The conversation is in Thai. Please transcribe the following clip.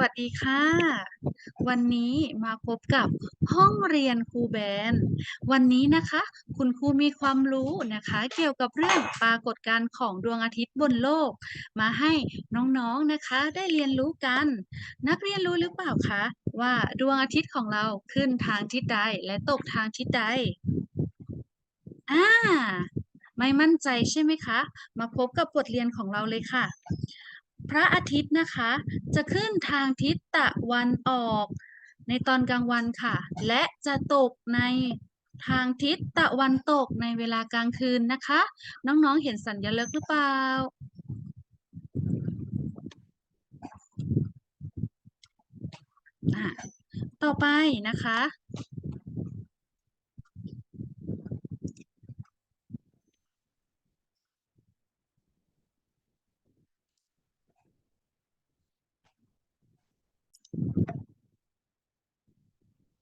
วัสดีค่ะ วันนี้มาพบกับห้องเรียนครูแบน วันนี้นะคะ คุณครูมีความรู้นะคะ เกี่ยวกับเรื่องปรากฏการณ์ของดวงอาทิตย์บนโลก มาให้น้องๆนะคะ ได้เรียนรู้กัน นักเรียนรู้หรือเปล่าคะว่าดวงอาทิตย์ของเราขึ้นทางทิศใดและตกทางทิศใดอ่าไม่มั่นใจใช่ไหมคะ มาพบกับบทเรียนของเราเลยค่ะ พระอาทิตย์นะคะ จะขึ้นทางทิศตะวันออก ในตอนกลางวันค่ะ และจะตกในทางทิศตะวันตกในเวลากลางคืนนะคะ น้องๆเห็นสัญลักษณ์หรือเปล่าอะต่อไปนะคะ